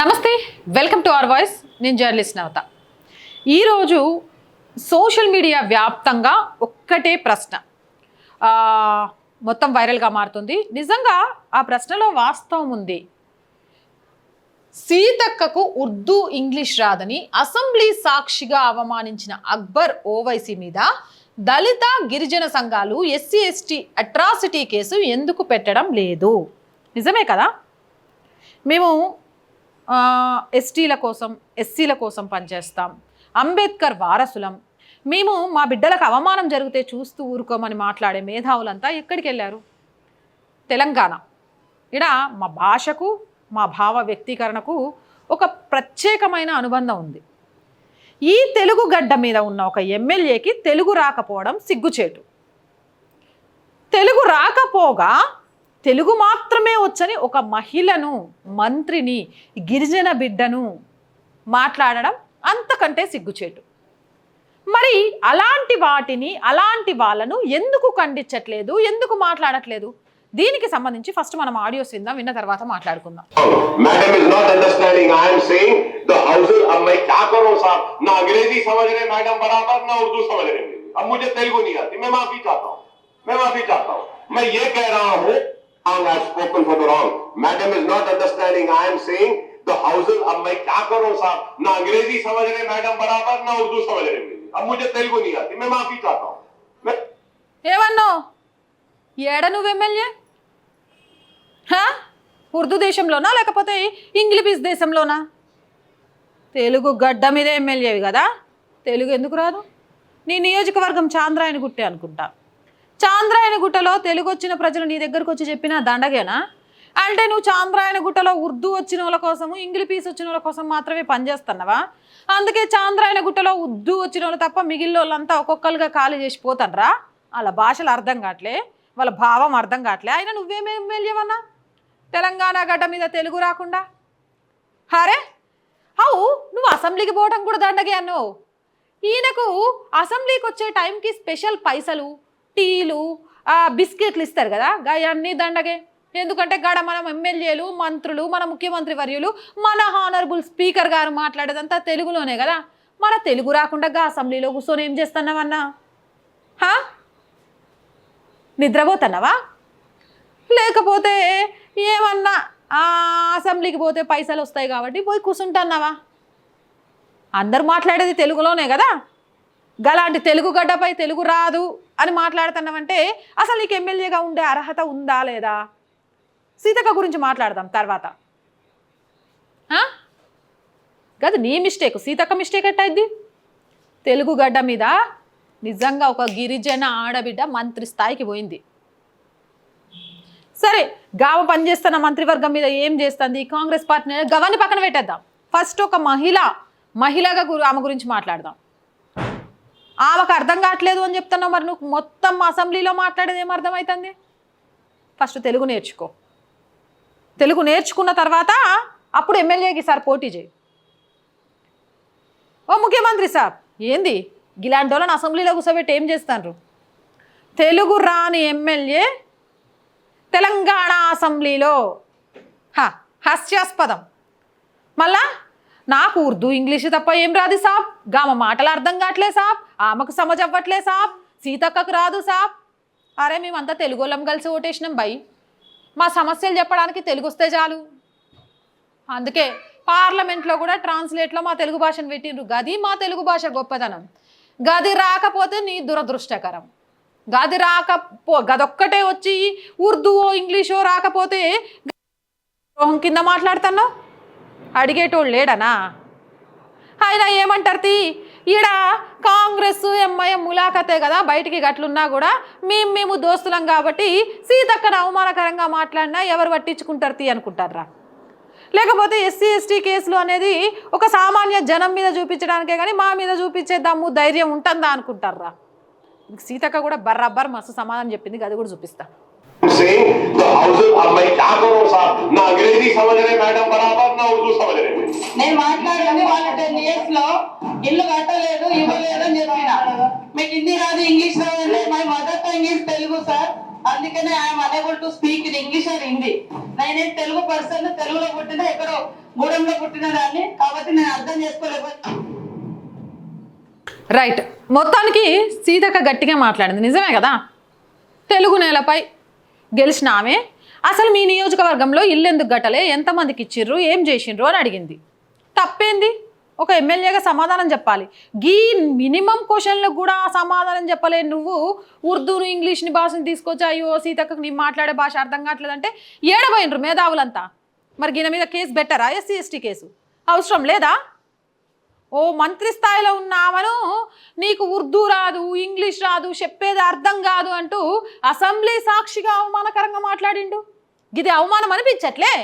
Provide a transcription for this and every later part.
నమస్తే welcome to our voice. నేను journalist నవత. ఈరోజు సోషల్ మీడియా వ్యాప్తంగా ఒక్కటే ప్రశ్న. మొత్తం వైరల్గా మారుతుంది. నిజంగా ఆ ప్రశ్నలో వాస్తవం ఉంది. సీతక్కకు ఉర్దూ ఇంగ్లీష్ రాదని అసెంబ్లీ సాక్షిగా అవమానించిన అక్బర్ ఓవైసీ మీద దళిత గిరిజన సంఘాలు ఎస్సీ ఎస్టీ అట్రాసిటీ కేసు ఎందుకు పెట్టడం లేదు? నిజమే కదా? మేము ఎస్టీల కోసం ఎస్సీల కోసం పనిచేస్తాం. అంబేద్కర్ వారసులం. మేము మా బిడ్డలకు అవమానం జరిగితే చూస్తూ ఊరుకోమని మాట్లాడే మేధావులంతా ఎక్కడికి వెళ్ళారు తెలంగాణ. ఇక్కడ మా భాషకు మా భావ వ్యక్తీకరణకు ఒక ప్రత్యేకమైన అనుబంధం ఉంది. ఈ తెలుగు గడ్డ మీద ఉన్న ఒక ఎమ్మెల్యేకి తెలుగు రాకపోవడం సిగ్గుచేటు. తెలుగు రాకపోగా తెలుగు మాత్రమే వచ్చని ఒక మహిళను మంత్రిని గిరిజన బిడ్డను మాట్లాడడం అంతకంటే సిగ్గుచేటు మరి అలాంటి వాటిని అలాంటి వాళ్ళను ఎందుకు ఖండించట్లేదు ఎందుకు మాట్లాడట్లేదు దీనికి సంబంధించి ఫస్ట్ మనం ఆడియోస్ విందాం విన్న తర్వాత మాట్లాడుకుందాం madam is not understanding I am saying the houses अब मैं क्या करूं साहब ना अंग्रेजी समझ रहे मैडम बराबर ना उर्दू समझ रहे मेरी। अब मुझे तेलुगु नहीं आती मैं माफी चाहता हूं मैं माफी चाहता हूं मैं ये कह रहा हूं I have spoken for the wrong madam is not understanding I am saying the houses अब मैं क्या करूं साहब ना अंग्रेजी समझ रहे मैडम बराबर ना उर्दू समझ रहे मेरी। अब मुझे तेलुगु नहीं आती मैं माफी चाहता हूं मैं ఏమన్నావు ఏడ నువ్వు ఎమ్మెల్యే హా? ఉర్దూ దేశంలోనా లేకపోతే ఇంగ్లీష్ దేశంలోనా తెలుగు గడ్డ మీద ఎమ్మెల్యేవి కదా తెలుగు ఎందుకు రాదు నీ నియోజకవర్గం చాంద్రాయణ గుట్టే అనుకుంటా చాంద్రాయణ గుట్టలో తెలుగు వచ్చిన ప్రజలు నీ దగ్గరకు వచ్చి చెప్పిన దండగేనా? అంటే నువ్వు చాంద్రాయణ గుట్టలో ఉర్దూ వచ్చిన వాళ్ళ కోసము ఇంగ్లీష్ పీస్ వచ్చిన వాళ్ళ కోసం మాత్రమే పనిచేస్తున్నావా అందుకే చాంద్రాయణ గుట్టలో ఉర్దూ వచ్చిన వాళ్ళు తప్ప మిగిలిన వాళ్ళంతా ఒక్కొక్కరుగా ఖాళీ చేసి పోతానరా. వాళ్ళ భాషలు అర్థం కావట్లే వాళ్ళ భావం అర్థం కావట్లే అయినా నువ్వేమే ఎమ్మెల్యేవన్నా తెలంగాణ గడ్డ మీద తెలుగు రాకుండా? హరే అవు నువ్వు అసెంబ్లీకి పోవడం కూడా దండగే అన్నావు. ఈయనకు అసెంబ్లీకి వచ్చే టైంకి స్పెషల్ పైసలు టీలు ఆ, బిస్కెట్లు ఇస్తారు కదా? అన్నీ దండగే ఎందుకంటే గడ మనం ఎమ్మెల్యేలు మంత్రులు మన ముఖ్యమంత్రి వర్యులు మన హానరబుల్ స్పీకర్ గారు మాట్లాడేదంతా తెలుగులోనే కదా? మన తెలుగు రాకుండా గా అసెంబ్లీలో కూర్చొని ఏం చేస్తున్నావన్నా హా? నిద్రపోతున్నావా? లేకపోతే ఏమన్నా అసెంబ్లీకి పోతే పైసలు వస్తాయి కాబట్టి పోయి కూర్చుంటున్నావా అందరు మాట్లాడేది తెలుగులోనే కదా? గలాంటి తెలుగు గడ్డపై తెలుగు రాదు. అని మాట్లాడుతున్నామంటే అసలు నీకు ఎమ్మెల్యేగా ఉండే అర్హత ఉందా లేదా? సీతక్క గురించి మాట్లాడదాం తర్వాత. కాదు నీ మిస్టేక్. సీతక్క మిస్టేక్ ఎట్టయిద్ది? తెలుగు గడ్డ మీద నిజంగా ఒక గిరిజన ఆడబిడ్డ మంత్రి స్థాయికి పోయింది. సరే గావ పనిచేస్తున్న మంత్రివర్గం మీద ఏం చేస్తుంది? కాంగ్రెస్ పార్టీ గవాన్ని పక్కన పెట్టేద్దాం. ఫస్ట్ ఒక మహిళ మహిళగా గురు ఆమె గురించి మాట్లాడదాం. ఆమెకు అర్థం కావట్లేదు అని చెప్తున్నావు మరి నువ్వు మొత్తం అసెంబ్లీలో మాట్లాడేది ఏం అర్థమవుతుంది ఫస్ట్ తెలుగు నేర్చుకో. తెలుగు నేర్చుకున్న తర్వాత అప్పుడు ఎమ్మెల్యేకి సార్ పోటీ చేయి. ఓ ముఖ్యమంత్రి సార్ ఏంది? ఇలాంటి వాళ్ళని అసెంబ్లీలో కూర్చోబెట్టి ఏం చేస్తారు తెలుగు రాని ఎమ్మెల్యే తెలంగాణ అసెంబ్లీలో హాస్యాస్పదం. మళ్ళా నాకు ఉర్దూ ఇంగ్లీష్ తప్ప ఏం రాదు సాబ్. గామ మాటలు అర్థం కావట్లే సాబ్. ఆమెకు సమజ్ అవ్వట్లే సాబ్. సీతక్కకు రాదు సాబ్. అరే మేమంతా తెలుగు వాళ్ళం కలిసి ఓటేసినాం బై. మా సమస్యలు చెప్పడానికి తెలుగు వస్తే చాలు. అందుకే పార్లమెంట్లో కూడా ట్రాన్స్లేట్లో మా తెలుగు భాషను పెట్టిండ్రు. గది మా తెలుగు భాష గొప్పదనం గది రాకపోతే నీ దురదృష్టకరం. గది రాకపో గదొక్కటే వచ్చి ఉర్దూవో ఇంగ్లీషో రాకపోతే ద్రోహం కింద మాట్లాడుతున్నావు? అడిగేటోళ్ళు లేడనా? ఆయన ఏమంటారు తీ? ఈడ కాంగ్రెస్ ఎంఐఎం ములాఖతే కదా బయటికి గట్లున్నా కూడా మేము మేము దోస్తులం కాబట్టి సీతక్కను అవమానకరంగా మాట్లాడినా ఎవరు పట్టించుకుంటారు తీ అనుకుంటారా లేకపోతే ఎస్సీ ఎస్టీ కేసులు అనేది ఒక సామాన్య జనం మీద చూపించడానికే కానీ మా మీద చూపించే దమ్ము ధైర్యం ఉంటుందా అనుకుంటారా సీతక్క కూడా బర్రబ్బర్ మస్తు సమాధానం చెప్పింది అది కూడా చూపిస్తాను saying the houses अब मैं क्या करूं साहब ना अंग्रेजी समझ रहे मैडम बराबर ना उर्दू समझ रहे मेरी। నేను మాట్లాడింది వాళ్ళ టెన్ ఇయర్స్ లో ఇల్లు కట్టలేదు ఇవ్వలేదు అని చెప్పిన మీకు హిందీ రాదు ఇంగ్లీష్ రాదు అంటే my mother tongue is Telugu sir అందుకనే I'm unable to speak in English and Hindi నేనేం తెలుగు పర్సన్ తెలుగులో పుట్టిన ఎక్కడో గూడెంలో పుట్టిన దాన్ని కాబట్టి నేను అర్థం చేసుకోలేకపోతే రైట్ మొత్తానికి సీతక్క గట్టిగా మాట్లాడింది నిజమే కదా తెలుగు నేలపై గెలిచిన ఆమె అసలు మీ నియోజకవర్గంలో ఇల్లు ఎందుకు గట్టలే ఎంతమందికి ఇచ్చిర్రు? ఏం చేసిండ్రు? అని అడిగింది. తప్పేంది? ఒక ఎమ్మెల్యేగా సమాధానం చెప్పాలి. గీ మినిమం క్వశ్చన్లకు కూడా సమాధానం చెప్పలే నువ్వు. ఉర్దూను ఇంగ్లీష్ని భాషను తీసుకొచ్చి అయ్యో సీతక్కకు నీ మాట్లాడే భాష అర్థం కావట్లేదంటే ఏడబోయినరు మేధావులంతా. మరి గీన మీద కేసు బెటరా ఎస్సీ ఎస్టీ కేసు. అవసరం లేదా? ఓ మంత్రి స్థాయిలో ఉన్నామను నీకు ఉర్దూ రాదు ఇంగ్లీష్ రాదు చెప్పేది అర్థం కాదు అంటూ అసెంబ్లీ సాక్షిగా అవమానకరంగా మాట్లాడిండు. ఇది అవమానం అనిపించట్లే.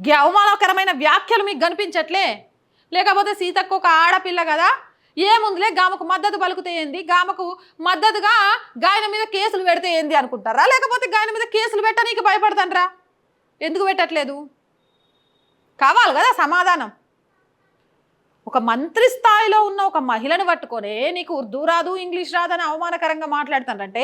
గి అవమానకరమైన వ్యాఖ్యలు మీకు కనిపించట్లే. లేకపోతే సీతకు ఒక ఆడపిల్ల కదా? ఏముందిలే గామకు మద్దతు పలుకుతే ఏంది? గామకు మద్దతుగా గాయన మీద కేసులు పెడితే ఏంది అనుకుంటారా? లేకపోతే గాయన మీద కేసులు పెట్టనీకి భయపడతాండ్రా ఎందుకు పెట్టట్లేదు? కావాలి కదా సమాధానం. ఒక మంత్రి స్థాయిలో ఉన్న ఒక మహిళను పట్టుకొని నీకు ఉర్దూ రాదు ఇంగ్లీష్ రాదు అని అవమానకరంగా మాట్లాడుతానంటే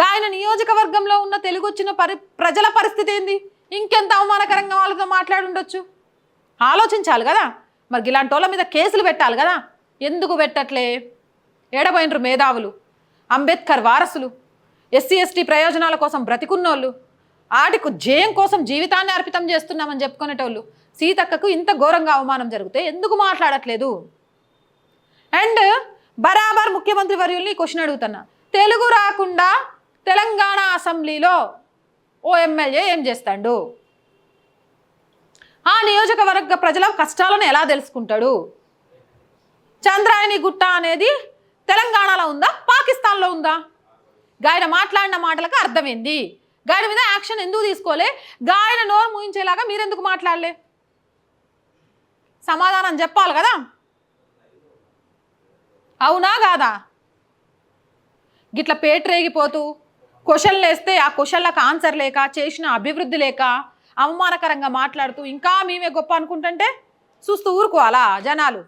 గాయన నియోజకవర్గంలో ఉన్న తెలుగు వచ్చిన పరి ప్రజల పరిస్థితి ఏంది? ఇంకెంత అవమానకరంగా వాళ్ళతో మాట్లాడుండొచ్చు? ఆలోచించాలి కదా. మరి ఇలాంటి వాళ్ళ మీద కేసులు పెట్టాలి కదా. ఎందుకు పెట్టట్లే? ఏడబోయినరు మేధావులు అంబేద్కర్ వారసులు ఎస్సీ ఎస్టీ ప్రయోజనాల కోసం బ్రతికున్నోళ్ళు ఆటికు జయం కోసం జీవితాన్ని అర్పితం చేస్తున్నామని చెప్పుకునేటోళ్ళు సీతక్కకు ఇంత ఘోరంగా అవమానం జరిగితే ఎందుకు మాట్లాడట్లేదు? అండ్ బరాబర్ ముఖ్యమంత్రి వర్యుల్ని క్వశ్చన్ అడుగుతున్నా. తెలుగు రాకుండా తెలంగాణ అసెంబ్లీలో ఓ ఎమ్మెల్యే ఏం చేస్తాడు? ఆ నియోజకవర్గ ప్రజల కష్టాలను ఎలా తెలుసుకుంటాడు? చంద్రాయని గుట్ట అనేది తెలంగాణలో ఉందా? పాకిస్తాన్లో ఉందా? గాయన మాట్లాడిన మాటలకు అర్థమైంది. గాయన మీద యాక్షన్ ఎందుకు తీసుకోలే? గాయన నోరు ముయించేలాగా మీరెందుకు మాట్లాడలే? సమాధానం చెప్పాలి కదా? అవునా కాదా? గిట్ల పేటరేగిపోతూ క్వశ్చన్లు వేస్తే ఆ క్వశ్చన్లకు ఆన్సర్ లేక చేసిన అభివృద్ధి లేక అవమానకరంగా మాట్లాడుతూ ఇంకా మేమే గొప్ప అనుకుంటుంటే చూస్తూ ఊరుకోవాలా జనాలు?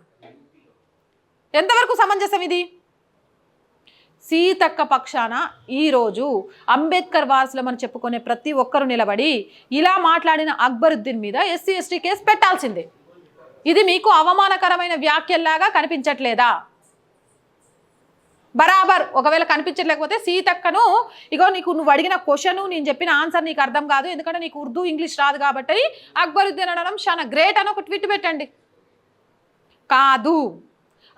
ఎంతవరకు సమంజసం ఇది? సీతక్క పక్షాన ఈరోజు అంబేద్కర్ వారసులమని చెప్పుకునే ప్రతి ఒక్కరు నిలబడి ఇలా మాట్లాడిన అక్బరుద్దీన్ మీద ఎస్సీ ఎస్టీ కేసు పెట్టాల్సిందే. ఇది మీకు అవమానకరమైన వ్యాఖ్యల్లాగా కనిపించట్లేదా? బరాబర్. ఒకవేళ కనిపించట్లేకపోతే సీతక్కను ఇగో నీకు నువ్వు అడిగిన క్వశ్చను నేను చెప్పిన ఆన్సర్ నీకు అర్థం కాదు. ఎందుకంటే నీకు ఉర్దూ ఇంగ్లీష్ రాదు కాబట్టి అక్బరుద్దీన్ అనడం చాలా గ్రేట్ అని ఒక ట్వీట్ పెట్టండి. కాదు.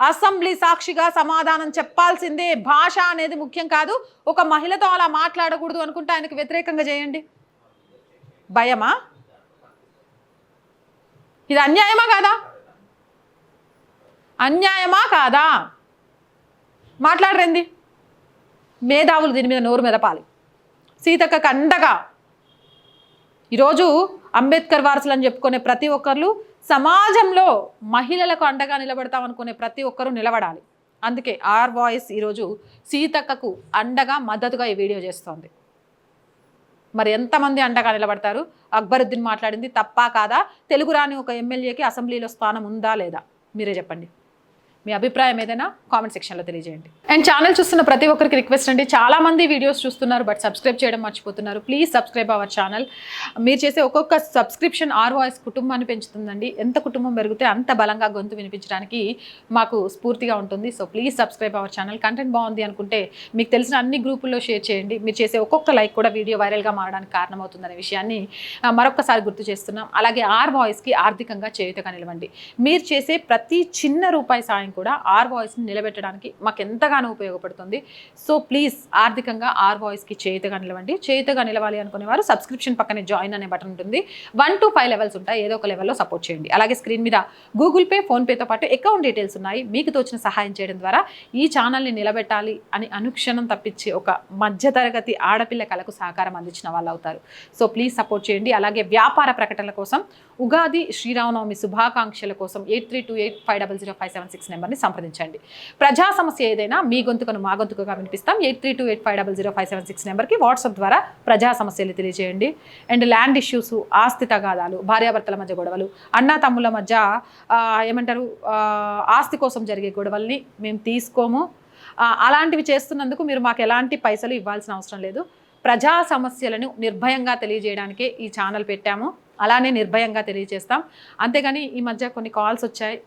అసెంబ్లీ సాక్షిగా సమాధానం చెప్పాల్సిందే. భాష అనేది ముఖ్యం కాదు. ఒక మహిళతో అలా మాట్లాడకూడదు అనుకుంటే ఆయనకు వ్యతిరేకంగా చేయండి. భయమా? ఇది అన్యాయమా కాదా? అన్యాయమా కాదా? మాట్లాడరండి మేధావులు దీని మీద నోరు మెదపాలి. సీతక్కకు అండగా ఈరోజు అంబేద్కర్ వారసులు అని చెప్పుకునే ప్రతి ఒక్కరు సమాజంలో మహిళలకు అండగా నిలబడతాం అనుకునే ప్రతి ఒక్కరూ నిలబడాలి. అందుకే ఆర్ వాయిస్ ఈరోజు సీతక్కకు అండగా మద్దతుగా ఈ వీడియో చేస్తోంది. మరి ఎంతమంది అండగా నిలబడతారు? అక్బరుద్దీన్ మాట్లాడింది తప్పా కాదా? తెలుగు రాని ఒక ఎమ్మెల్యేకి అసెంబ్లీలో స్థానం ఉందా లేదా? మీరే చెప్పండి. మీ అభిప్రాయం ఏదైనా కామెంట్ సెక్షన్లో తెలియజేయండి. అండ్ ఛానల్ చూస్తున్న ప్రతి ఒక్కరికి రిక్వెస్ట్ అండి. చాలా మంది వీడియోస్ చూస్తున్నారు బట్ సబ్స్క్రైబ్ చేయడం మర్చిపోతున్నారు. ప్లీజ్ సబ్స్క్రైబ్ అవర్ ఛానల్ మీరు చేసే ఒక్కొక్క సబ్స్క్రిప్షన్ ఆర్ వాయిస్ కుటుంబాన్ని పెంచుతుందండి. ఎంత కుటుంబం పెరిగితే అంత బలంగా గొంతు వినిపించడానికి మాకు స్ఫూర్తిగా ఉంటుంది. So please subscribe our channel content బాగుంది అనుకుంటే మీకు తెలిసిన అన్ని గ్రూపుల్లో షేర్ చేయండి. మీరు చేసే ఒక్కొక్క లైక్ కూడా వీడియో వైరల్గా మారడానికి కారణమవుతుందనే విషయాన్ని మరొకసారి గుర్తు చేస్తున్నాం. అలాగే ఆర్ వాయిస్కి ఆర్థికంగా చేయుతగా నిలవండి. మీరు చేసే ప్రతి చిన్న రూపాయి సాయం కూడా ఆర్ వాయిస్ని నిలబెట్టడానికి మాకు ఎంతగానో ఉపయోగపడుతుంది. సో ప్లీజ్ ఆర్థికంగా ఆర్ వాయిస్కి చేయుతగా నిలవండి. చేయితగా నిలవాలి అనుకునే వారు సబ్స్క్రిప్షన్ పక్కనే జాయిన్ అనే బటన్ ఉంటుంది. వన్ టు ఫైవ్ లెవెల్స్ ఉంటాయి. ఏదో ఒక లెవెల్లో సపోర్ట్ చేయండి. అలాగే స్క్రీన్ మీద గూగుల్ పే ఫోన్పేతో పాటు అకౌంట్ డీటెయిల్స్ ఉన్నాయి. మీకు తోచిన సహాయం చేయడం ద్వారా ఈ ఛానల్ని నిలబెట్టాలి అని అనుక్షణం తప్పించి ఒక మధ్యతరగతి ఆడపిల్ల కళకు సహకారం అందించిన వాళ్ళు అవుతారు సో ప్లీజ్ సపోర్ట్ చేయండి. అలాగే వ్యాపార ప్రకటనల కోసం ఉగాది శ్రీరామనవమి శుభాకాంక్షల కోసం eight three two eight five double zero five seven six నెంబర్ని సంప్రదించండి. ప్రజా సమస్య ఏదైనా మీ గొంతుకను మా గొంతుకగా వినిపిస్తాం. Eight three two eight five double zero five seven six నెంబర్కి వాట్సాప్ ద్వారా ప్రజా సమస్యలు తెలియజేయండి. అండ్ ల్యాండ్ ఇష్యూస్ ఆస్తి తగాదాలు భార్యాభర్తల మధ్య గొడవలు అన్నా తమ్ముల మధ్య ఏమంటారు ఆస్తి కోసం జరిగే గొడవల్ని మేము తీసుకోము. అలాంటివి చేస్తున్నందుకు మీరు మాకు ఎలాంటి పైసలు ఇవ్వాల్సిన అవసరం లేదు. ప్రజా సమస్యలను నిర్భయంగా తెలియజేయడానికే ఈ ఛానల్ పెట్టాము. అలానే నిర్భయంగా తెలియజేస్తాం. అంతేగాని ఈ మధ్య కొన్ని కాల్స్ వచ్చాయి.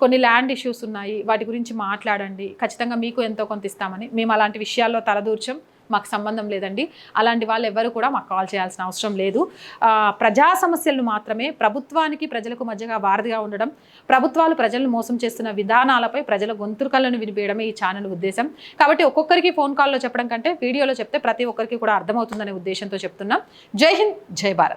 కొన్ని ల్యాండ్ ఇష్యూస్ ఉన్నాయి. వాటి గురించి మాట్లాడండి. ఖచ్చితంగా మీకు ఎంతో కొంత ఇస్తామని. మేము అలాంటి విషయాల్లో తలదూర్చం. మాకు సంబంధం లేదండి. అలాంటి వాళ్ళు ఎవరు కూడా మాకు కాల్ చేయాల్సిన అవసరం లేదు. ప్రజా సమస్యలను మాత్రమే ప్రభుత్వానికి ప్రజలకు మధ్యగా వారధిగా ఉండడం ప్రభుత్వాలు ప్రజలను మోసం చేస్తున్న విధానాలపై ప్రజల గొంతుకలను వినిపించడమే ఈ ఛానల్ ఉద్దేశం. కాబట్టి ఒక్కొక్కరికి ఫోన్ కాల్లో చెప్పడం కంటే వీడియోలో చెప్తే ప్రతి ఒక్కరికి కూడా అర్థమవుతుందనే ఉద్దేశంతో చెప్తున్నాం. జై హింద్ జై భారత్.